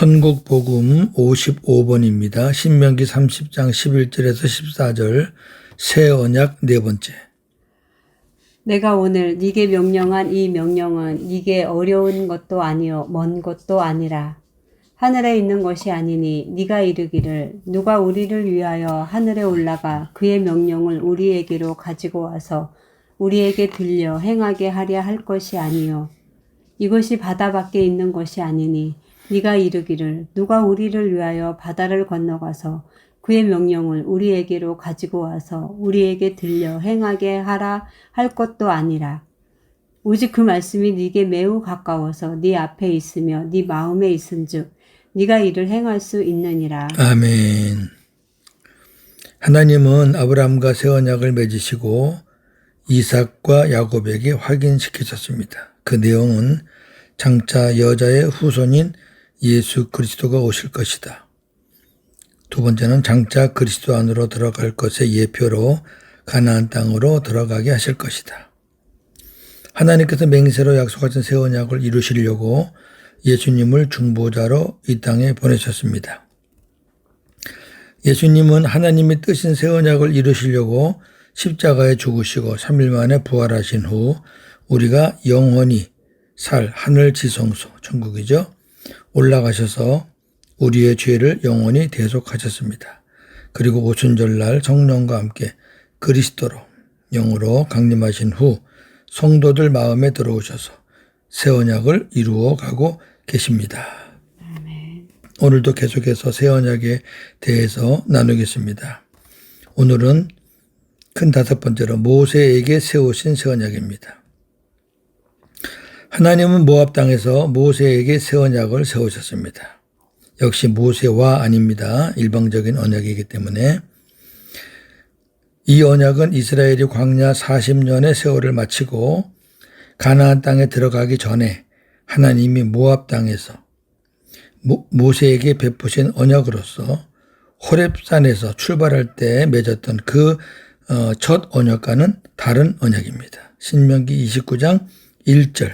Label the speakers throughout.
Speaker 1: 천국 복음 55번입니다. 신명기 30장 11절에서 14절 새 언약 네 번째.
Speaker 2: 내가 오늘 네게 명령한 이 명령은 네게 어려운 것도 아니요 먼 것도 아니라 하늘에 있는 것이 아니니 네가 이르기를 누가 우리를 위하여 하늘에 올라가 그의 명령을 우리에게로 가지고 와서 우리에게 들려 행하게 하려 할 것이 아니요 이것이 바다 밖에 있는 것이 아니니 네가 이르기를 누가 우리를 위하여 바다를 건너가서 그의 명령을 우리에게로 가지고 와서 우리에게 들려 행하게 하라 할 것도 아니라 오직 그 말씀이 네게 매우 가까워서 네 앞에 있으며 네 마음에 있은즉 네가 이를 행할 수 있느니라.
Speaker 1: 아멘. 하나님은 아브라함과 새 언약을 맺으시고 이삭과 야곱에게 확인시키셨습니다. 그 내용은 장차 여자의 후손인 예수 그리스도가 오실 것이다. 두 번째는 장차 그리스도 안으로 들어갈 것의 예표로 가나안 땅으로 들어가게 하실 것이다. 하나님께서 맹세로 약속하신 새 언약을 이루시려고 예수님을 중보자로 이 땅에 보내셨습니다. 예수님은 하나님이 뜨신 새 언약을 이루시려고 십자가에 죽으시고 3일 만에 부활하신 후 우리가 영원히 살 하늘 지성소 천국이죠. 올라가셔서 우리의 죄를 영원히 대속하셨습니다. 그리고 오순절날 성령과 함께 그리스도로 영으로 강림하신 후 성도들 마음에 들어오셔서 새 언약을 이루어 가고 계십니다. 오늘도 계속해서 새 언약에 대해서 나누겠습니다. 오늘은 큰 다섯 번째로 모세에게 세우신 새 언약입니다. 하나님은 모압 땅에서 모세에게 새 언약을 세우셨습니다. 역시 모세와 아닙니다. 일방적인 언약이기 때문에 이 언약은 이스라엘이 광야 40년의 세월을 마치고 가나안 땅에 들어가기 전에 하나님이 모압 땅에서 모 세에게 베푸신 언약으로서 호렙산에서 출발할 때 맺었던 그 첫 언약과는 다른 언약입니다. 신명기 29장 1절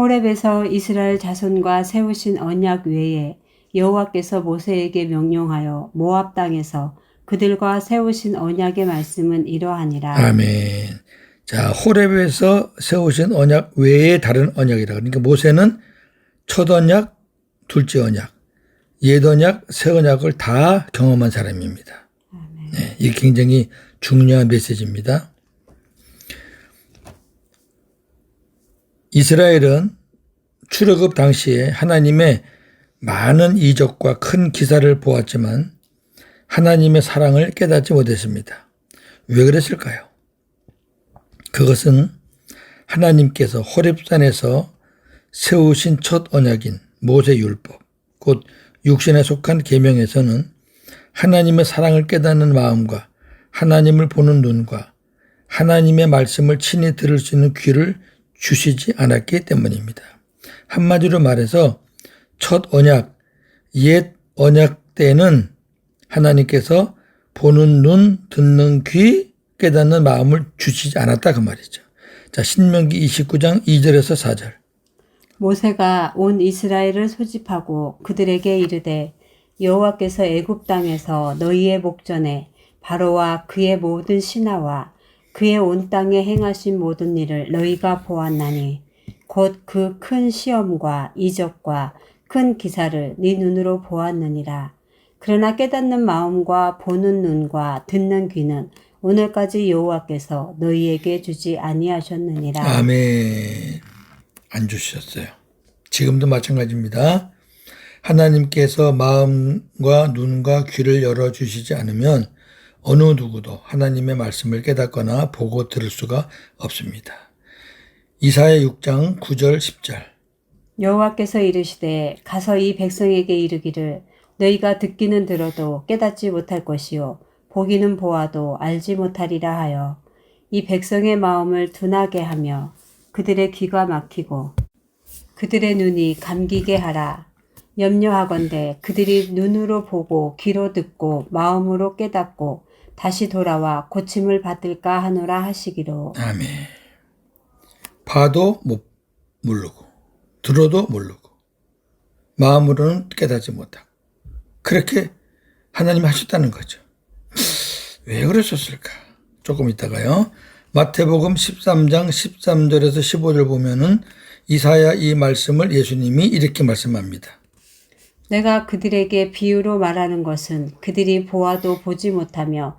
Speaker 2: 호렙에서 이스라엘 자손과 세우신 언약 외에 여호와께서 모세에게 명령하여 모압 땅에서 그들과 세우신 언약의 말씀은 이러하니라.
Speaker 1: 아멘. 자, 호렙에서 세우신 언약 외에 다른 언약이라. 그러니까 모세는 첫 언약, 둘째 언약, 옛 언약, 새 언약을 다 경험한 사람입니다. 네, 이게 굉장히 중요한 메시지입니다. 이스라엘은 출애굽 당시에 하나님의 많은 이적과 큰 기사를 보았지만 하나님의 사랑을 깨닫지 못했습니다. 왜 그랬을까요? 그것은 하나님께서 호렙산에서 세우신 첫 언약인 모세 율법, 곧 육신에 속한 계명에서는 하나님의 사랑을 깨닫는 마음과 하나님을 보는 눈과 하나님의 말씀을 친히 들을 수 있는 귀를 주시지 않았기 때문입니다. 한마디로 말해서 첫 언약, 옛 언약 때는 하나님께서 보는 눈, 듣는 귀, 깨닫는 마음을 주시지 않았다 그 말이죠. 자, 신명기 29장 2절에서 4절.
Speaker 2: 모세가 온 이스라엘을 소집하고 그들에게 이르되 여호와께서 애굽 땅에서 너희의 목전에 바로와 그의 모든 신하와 그의 온 땅에 행하신 모든 일을 너희가 보았나니 곧 그 큰 시험과 이적과 큰 기사를 네 눈으로 보았느니라. 그러나 깨닫는 마음과 보는 눈과 듣는 귀는 오늘까지 여호와께서 너희에게 주지 아니하셨느니라.
Speaker 1: 아멘. 안 주셨어요. 지금도 마찬가지입니다. 하나님께서 마음과 눈과 귀를 열어 주시지 않으면 어느 누구도 하나님의 말씀을 깨닫거나 보고 들을 수가 없습니다. 이사야 6장 9절 10절
Speaker 2: 여호와께서 이르시되 가서 이 백성에게 이르기를 너희가 듣기는 들어도 깨닫지 못할 것이요 보기는 보아도 알지 못하리라 하여 이 백성의 마음을 둔하게 하며 그들의 귀가 막히고 그들의 눈이 감기게 하라 염려하건대 그들이 눈으로 보고 귀로 듣고 마음으로 깨닫고 다시 돌아와 고침을 받을까 하노라 하시기로
Speaker 1: 아멘. 봐도 못 모르고 들어도 모르고 마음으로는 깨닫지 못하고 그렇게 하나님이 하셨다는 거죠. 왜 그러셨을까? 조금 있다가요. 마태복음 13장 13절에서 15절 보면은 이사야 이 말씀을 예수님이 이렇게 말씀합니다.
Speaker 2: 내가 그들에게 비유로 말하는 것은 그들이 보아도 보지 못하며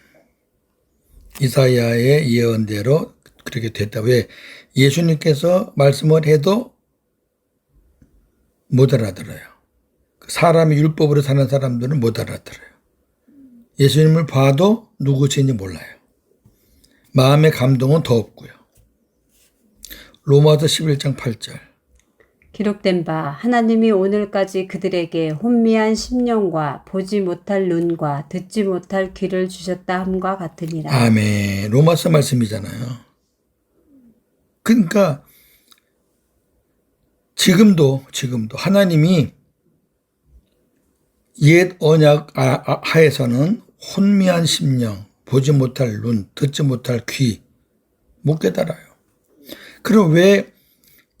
Speaker 1: 이사야의 예언대로 그렇게 됐다. 왜? 예수님께서 말씀을 해도 못 알아들어요. 사람이 율법으로 사는 사람들은 못 알아들어요. 예수님을 봐도 누구신지 몰라요. 마음의 감동은 더 없고요. 로마서 11장 8절.
Speaker 2: 기록된 바 하나님이 오늘까지 그들에게 혼미한 심령과 보지 못할 눈과 듣지 못할 귀를 주셨다 함과 같으니라.
Speaker 1: 아멘. 로마서 말씀이잖아요. 그러니까 지금도 지금도 하나님이 옛 언약 아- 아- 하에서는 혼미한 심령, 보지 못할 눈, 듣지 못할 귀, 못 깨달아요. 그럼 왜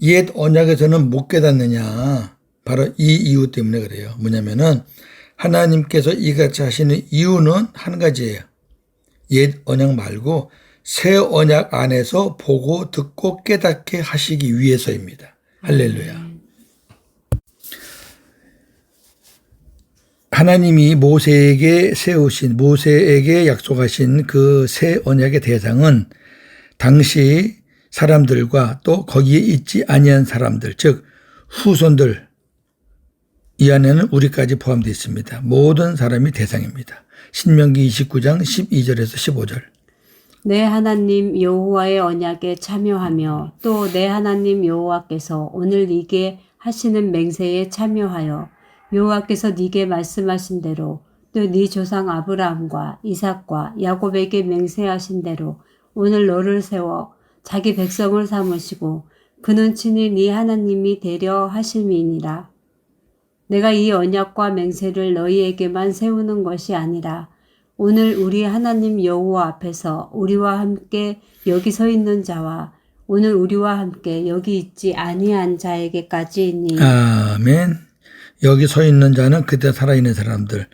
Speaker 1: 옛 언약에서는 못 깨닫느냐? 바로 이 이유 때문에 그래요. 뭐냐면은 하나님께서 이같이 하시는 이유는 한 가지예요. 옛 언약 말고 새 언약 안에서 보고 듣고 깨닫게 하시기 위해서입니다. 할렐루야. 하나님이 모세에게 세우신 모세에게 약속하신 그 새 언약의 대상은 당시 사람들과 또 거기에 있지 아니한 사람들 즉 후손들 이 안에는 우리까지 포함되어 있습니다. 모든 사람이 대상입니다. 신명기 29장 12절에서 15절.
Speaker 2: 내 하나님 여호와의 언약에 참여하며 또 내 하나님 여호와께서 오늘 네게 하시는 맹세에 참여하여 여호와께서 네게 말씀하신 대로 또 네 조상 아브라함과 이삭과 야곱에게 맹세하신 대로 오늘 너를 세워 자기 백성을 삼으시고 그는 친히 네 하나님이 되려 하심이니라. 내가 이 언약과 맹세를 너희에게만 세우는 것이 아니라 오늘 우리 하나님 여호와 앞에서 우리와 함께 여기 서 있는 자와 오늘 우리와 함께 여기 있지 아니한 자에게까지니
Speaker 1: 아멘. 여기 서 있는 자는 그때 살아 있는 사람들,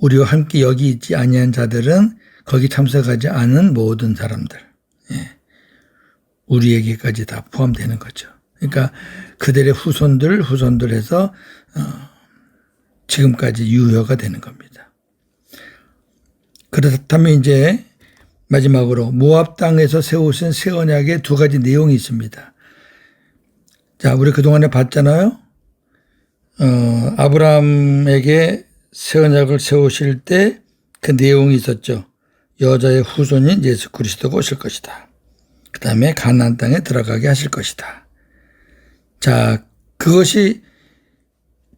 Speaker 1: 우리와 함께 여기 있지 아니한 자들은 거기 참석하지 않은 모든 사람들, 예. 우리에게까지 다 포함되는 거죠. 그러니까 그들의 후손들, 후손들 해서 어, 지금까지 유효가 되는 겁니다. 그렇다면 이제 마지막으로 모압 땅에서 세우신 새 언약의 두 가지 내용이 있습니다. 자, 우리 그동안에 봤잖아요. 어, 아브라함에게 새 언약을 세우실 때 그 내용이 있었죠. 여자의 후손인 예수 그리스도가 오실 것이다. 그 다음에 가나안 땅에 들어가게 하실 것이다. 자, 그것이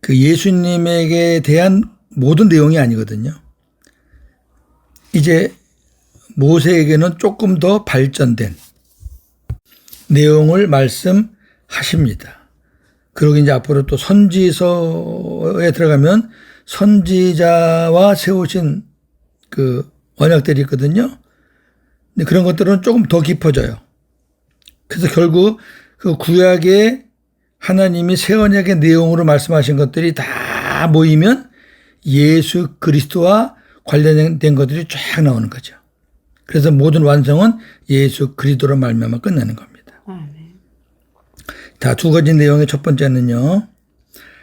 Speaker 1: 그 예수님에게 대한 모든 내용이 아니거든요. 이제 모세에게는 조금 더 발전된 내용을 말씀하십니다. 그리고 이제 앞으로 또 선지서에 들어가면 선지자와 세우신 그 언약들이 있거든요. 근데 그런 것들은 조금 더 깊어져요. 그래서 결국 그 구약의 하나님이 새 언약의 내용으로 말씀하신 것들이 다 모이면 예수 그리스도와 관련된 것들이 쫙 나오는 거죠. 그래서 모든 완성은 예수 그리스도로 말미암아 끝나는 겁니다.
Speaker 2: 아멘.
Speaker 1: 자, 두 가지 내용의 첫 번째는요.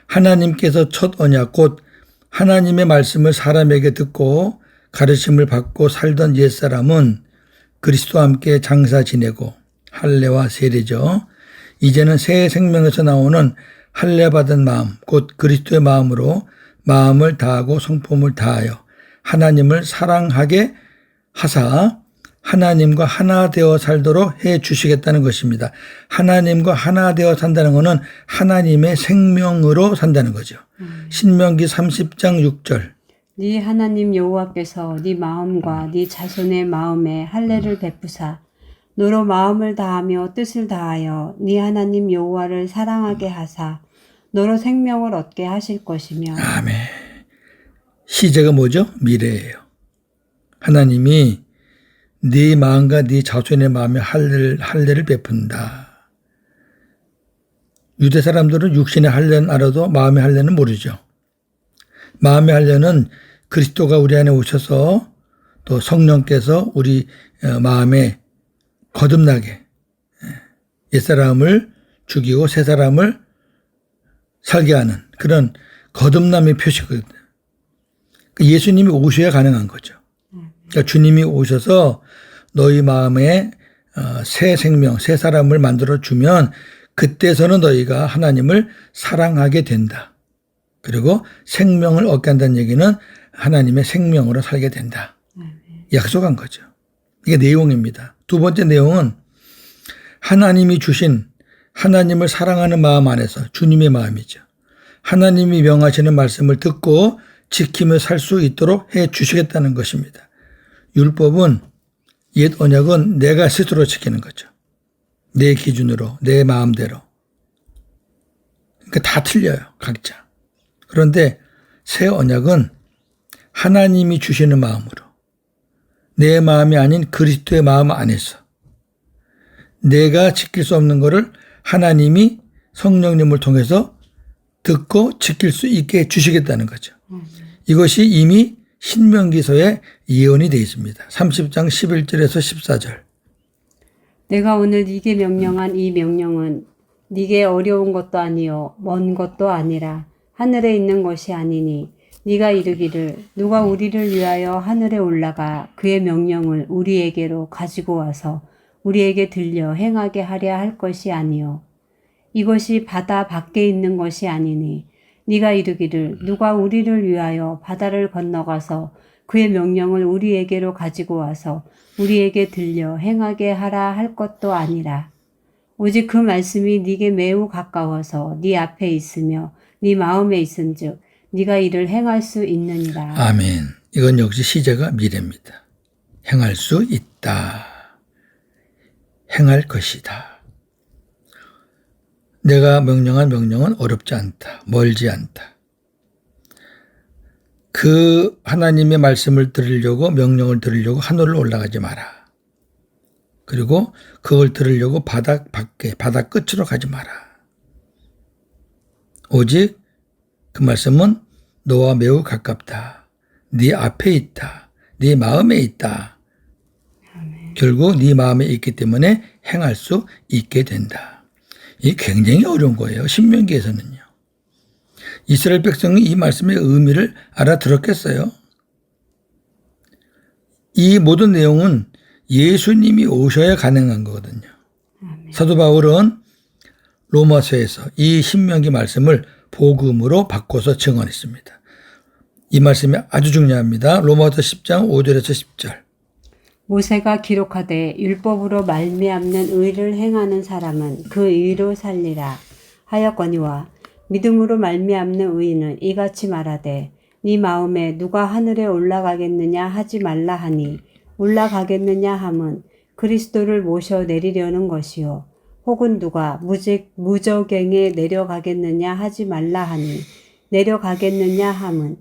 Speaker 1: 하나님께서 첫 언약 곧 하나님의 말씀을 사람에게 듣고 가르침을 받고 살던 옛 사람은 그리스도와 함께 장사 지내고 할례와 세례죠. 이제는 새 생명에서 나오는 할례 받은 마음 곧 그리스도의 마음으로 마음을 다하고 성품을 다하여 하나님을 사랑하게 하사 하나님과 하나 되어 살도록 해 주시겠다는 것입니다. 하나님과 하나 되어 산다는 것은 하나님의 생명으로 산다는 거죠. 신명기 30장 6절.
Speaker 2: 네 하나님 여호와께서 네 마음과 네 자손의 마음에 할례를 베푸사 너로 마음을 다하며 뜻을 다하여 네 하나님 여호와를 사랑하게 하사 너로 생명을 얻게 하실 것이며
Speaker 1: 아멘. 시제가 뭐죠? 미래예요. 하나님이 네 마음과 네 자손의 마음에 할례를, 할례를 베푼다. 유대 사람들은 육신의 할례는 알아도 마음의 할례는 모르죠. 마음의 할례는 그리스도가 우리 안에 오셔서 또 성령께서 우리 어, 마음에 거듭나게 예, 옛사람을 죽이고 새 사람을 살게 하는 그런 거듭남의 표시거든요. 그 예수님이 오셔야 가능한 거죠. 그러니까 주님이 오셔서 너희 마음에 어, 새 생명, 새 사람을 만들어 주면 그때서는 너희가 하나님을 사랑하게 된다. 그리고 생명을 얻게 한다는 얘기는 하나님의 생명으로 살게 된다. 약속한 거죠. 이게 내용입니다. 두 번째 내용은 하나님이 주신 하나님을 사랑하는 마음 안에서 주님의 마음이죠. 하나님이 명하시는 말씀을 듣고 지키며 살 수 있도록 해 주시겠다는 것입니다. 율법은 옛 언약은 내가 스스로 지키는 거죠. 내 기준으로, 내 마음대로. 그러니까 다 틀려요, 각자. 그런데 새 언약은 하나님이 주시는 마음으로 내 마음이 아닌 그리스도의 마음 안에서 내가 지킬 수 없는 것을 하나님이 성령님을 통해서 듣고 지킬 수 있게 해 주시겠다는 거죠. 이것이 이미 신명기서에 예언이 되어 있습니다. 30장 11절에서 14절.
Speaker 2: 내가 오늘 네게 명령한 이 명령은 네게 어려운 것도 아니요 먼 것도 아니라 하늘에 있는 것이 아니니 네가 이르기를 누가 우리를 위하여 하늘에 올라가 그의 명령을 우리에게로 가지고 와서 우리에게 들려 행하게 하려 할 것이 아니요. 이것이 바다 밖에 있는 것이 아니니 네가 이르기를 누가 우리를 위하여 바다를 건너가서 그의 명령을 우리에게로 가지고 와서 우리에게 들려 행하게 하라 할 것도 아니라. 오직 그 말씀이 네게 매우 가까워서 네 앞에 있으며 네 마음에 있은즉 네가 이를 행할 수 있느니라.
Speaker 1: 아멘. 이건 역시 시제가 미래입니다. 행할 수 있다. 행할 것이다. 내가 명령한 명령은 어렵지 않다. 멀지 않다. 그 하나님의 말씀을 들으려고 명령을 들으려고 하늘로 올라가지 마라. 그리고 그걸 들으려고 바닥 밖에 바닥 끝으로 가지 마라. 오직 그 말씀은 너와 매우 가깝다. 네 앞에 있다. 네 마음에 있다. 결국 네 마음에 있기 때문에 행할 수 있게 된다. 이 굉장히 어려운 거예요. 신명기에서는요. 이스라엘 백성이 이 말씀의 의미를 알아들었겠어요? 이 모든 내용은 예수님이 오셔야 가능한 거거든요. 사도 바울은 로마서에서 이 신명기 말씀을 복음으로 바꿔서 증언했습니다. 이 말씀이 아주 중요합니다. 로마서 10장 5절에서 10절.
Speaker 2: 모세가 기록하되 율법으로 말미암는 의를 행하는 사람은 그 의로 살리라 하였거니와 믿음으로 말미암는 의인은 이같이 말하되 네 마음에 누가 하늘에 올라가겠느냐 하지 말라 하니 올라가겠느냐 함은 그리스도를 모셔 내리려는 것이요 혹은 누가 무직 무저갱에 내려가겠느냐 하지 말라 하니 내려가겠느냐 함은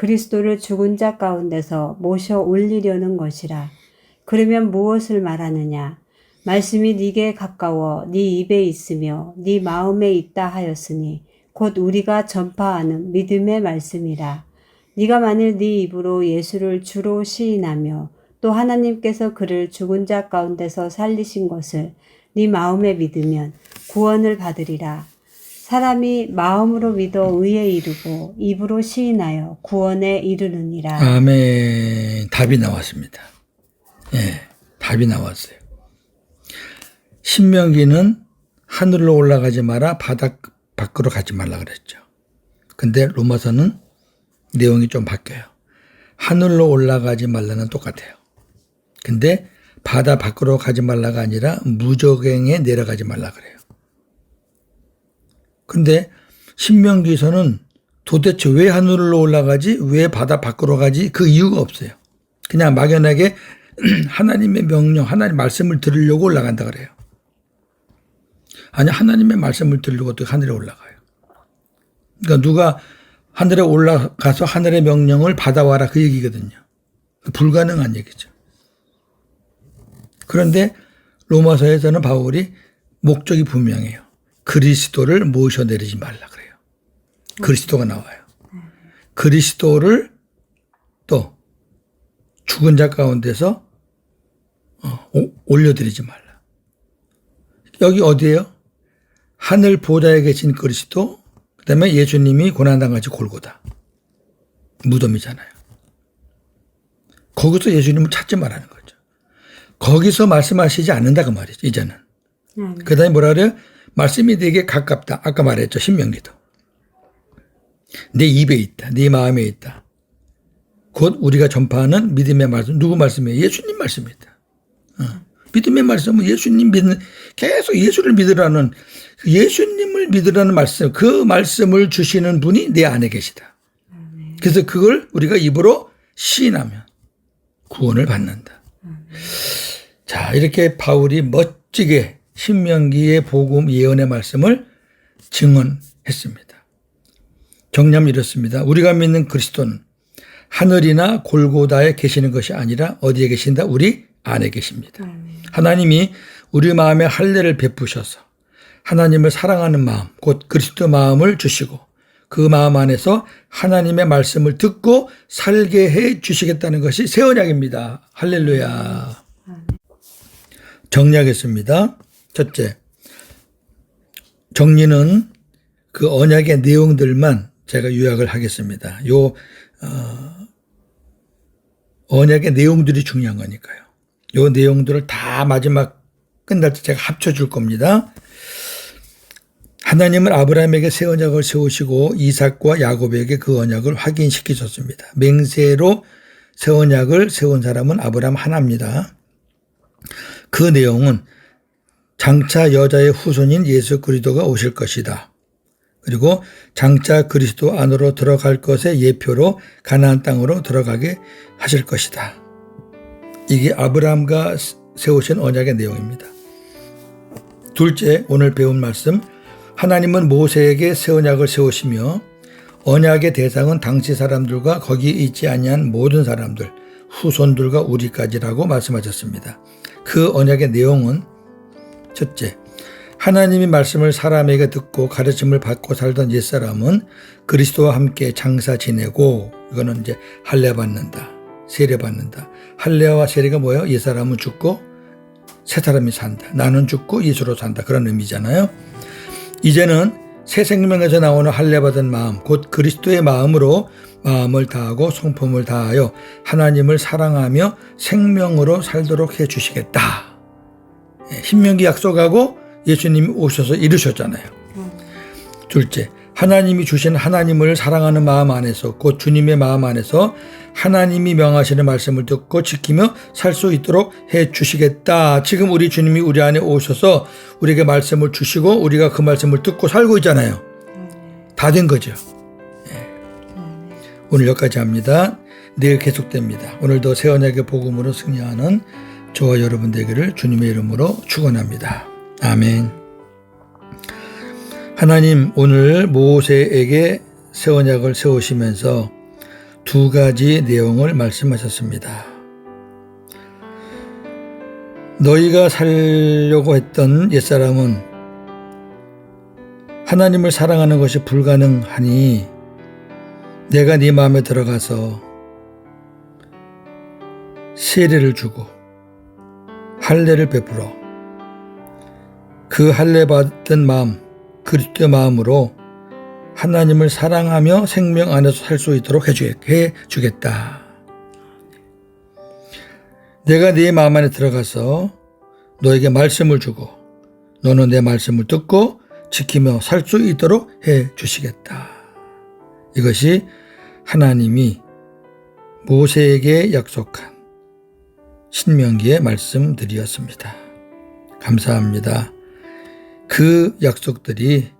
Speaker 2: 그리스도를 죽은 자 가운데서 모셔 올리려는 것이라. 그러면 무엇을 말하느냐? 말씀이 네게 가까워 네 입에 있으며 네 마음에 있다 하였으니 곧 우리가 전파하는 믿음의 말씀이라. 네가 만일 네 입으로 예수를 주로 시인하며 또 하나님께서 그를 죽은 자 가운데서 살리신 것을 네 마음에 믿으면 구원을 받으리라. 사람이 마음으로 믿어 의에 이르고 입으로 시인하여 구원에 이르느니라.
Speaker 1: 아멘. 답이 나왔습니다. 예, 답이 나왔어요. 신명기는 하늘로 올라가지 마라, 바닥 밖으로 가지 말라 그랬죠. 근데 로마서는 내용이 좀 바뀌어요. 하늘로 올라가지 말라는 똑같아요. 근데 바다 밖으로 가지 말라가 아니라 무적행에 내려가지 말라 그래요. 근데 신명기에서는 도대체 왜 하늘로 올라가지? 왜 바다 밖으로 가지? 그 이유가 없어요. 그냥 막연하게 하나님의 명령, 하나님 말씀을 들으려고 올라간다 그래요. 아니 하나님의 말씀을 들으려고 어떻게 하늘에 올라가요? 그러니까 누가 하늘에 올라가서 하늘의 명령을 받아와라 그 얘기거든요. 불가능한 얘기죠. 그런데 로마서에서는 바울이 목적이 분명해요. 그리스도를 모셔 내리지 말라 그래요. 그리스도가 나와요. 그리스도를 또 죽은 자 가운데서 어, 오- 올려드리지 말라. 여기 어디예요? 하늘 보좌에 계신 그리스도, 그 다음에 예수님이 고난당같이 골고다. 무덤이잖아요. 거기서 예수님을 찾지 말라는 거죠. 거기서 말씀하시지 않는다 그 말이죠. 이제는.
Speaker 2: 아멘.
Speaker 1: 그 다음에 뭐라 그래요? 말씀이 되게 가깝다. 아까 말했죠. 신명기도. 내 입에 있다. 네 마음에 있다. 곧 우리가 전파하는 믿음의 말씀. 누구 말씀이에요? 예수님 말씀이다. 어. 믿음의 말씀은 예수님 믿는, 계속 예수를 믿으라는, 그 예수님을 믿으라는 말씀, 그 말씀을 주시는 분이 내 안에 계시다. 그래서 그걸 우리가 입으로 시인하면 구원을 받는다. 자, 이렇게 바울이 멋지게 신명기의 복음 예언의 말씀을 증언했습니다. 정리하면 이렇습니다. 우리가 믿는 그리스도는 하늘이나 골고다에 계시는 것이 아니라 어디에 계신다? 우리 안에 계십니다. 하나님이 우리 마음에 할례를 베푸셔서 하나님을 사랑하는 마음, 곧 그리스도 마음을 주시고 그 마음 안에서 하나님의 말씀을 듣고 살게 해 주시겠다는 것이 새 언약입니다. 할렐루야. 정리하겠습니다. 첫째, 정리는 그 언약의 내용들만 제가 요약을 하겠습니다. 요 어, 언약의 내용들이 중요한 거니까요. 요 내용들을 다 마지막 끝날 때 제가 합쳐줄 겁니다. 하나님은 아브라함에게 새 언약을 세우시고 이삭과 야곱에게 그 언약을 확인시키셨습니다. 맹세로 새 언약을 세운 사람은 아브라함 하나입니다. 그 내용은 장차 여자의 후손인 예수 그리스도가 오실 것이다. 그리고 장차 그리스도 안으로 들어갈 것의 예표로 가나안 땅으로 들어가게 하실 것이다. 이게 아브라함과 세우신 언약의 내용입니다. 둘째, 오늘 배운 말씀 하나님은 모세에게 새 언약을 세우시며 언약의 대상은 당시 사람들과 거기 있지 아니한 모든 사람들, 후손들과 우리까지라고 말씀하셨습니다. 그 언약의 내용은 첫째, 하나님이 말씀을 사람에게 듣고 가르침을 받고 살던 옛사람은 그리스도와 함께 장사 지내고 이거는 이제 할례 받는다. 세례 받는다. 할례와 세례가 뭐예요? 옛사람은 죽고 새 사람이 산다. 나는 죽고 예수로 산다. 그런 의미잖아요. 이제는 새 생명에서 나오는 할례 받은 마음, 곧 그리스도의 마음으로 마음을 다하고 성품을 다하여 하나님을 사랑하며 생명으로 살도록 해 주시겠다. 예, 신명기 약속하고 예수님이 오셔서 이루셨잖아요. 둘째, 하나님이 주신 하나님을 사랑하는 마음 안에서 곧 주님의 마음 안에서 하나님이 명하시는 말씀을 듣고 지키며 살 수 있도록 해 주시겠다. 지금 우리 주님이 우리 안에 오셔서 우리에게 말씀을 주시고 우리가 그 말씀을 듣고 살고 있잖아요. 다 된 거죠. 예. 오늘 여기까지 합니다. 내일 계속됩니다. 오늘도 새 언약의 복음으로 승리하는 저와 여러분 되기를 주님의 이름으로 축원합니다. 아멘. 하나님 오늘 모세에게 새 언약을 세우시면서 두 가지 내용을 말씀하셨습니다. 너희가 살려고 했던 옛사람은 하나님을 사랑하는 것이 불가능하니 내가 네 마음에 들어가서 세례를 주고 할례를 베풀어 그 할례 받은 마음 그리스도의 마음으로 하나님을 사랑하며 생명 안에서 살 수 있도록 해 주겠다. 내가 네 마음 안에 들어가서 너에게 말씀을 주고 너는 내 말씀을 듣고 지키며 살 수 있도록 해 주시겠다. 이것이 하나님이 모세에게 약속한 신명기의 말씀드리었습니다. 감사합니다. 그 약속들이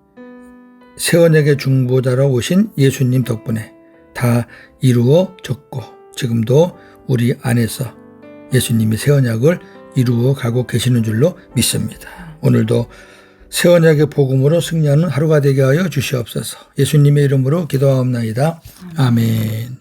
Speaker 1: 세원에게 중보자로 오신 예수님 덕분에 다 이루어졌고 지금도 우리 안에서 예수님이 새 언약을 이루어 가고 계시는 줄로 믿습니다. 오늘도 새 언약의 복음으로 승리하는 하루가 되게 하여 주시옵소서. 예수님의 이름으로 기도하옵나이다. 아멘.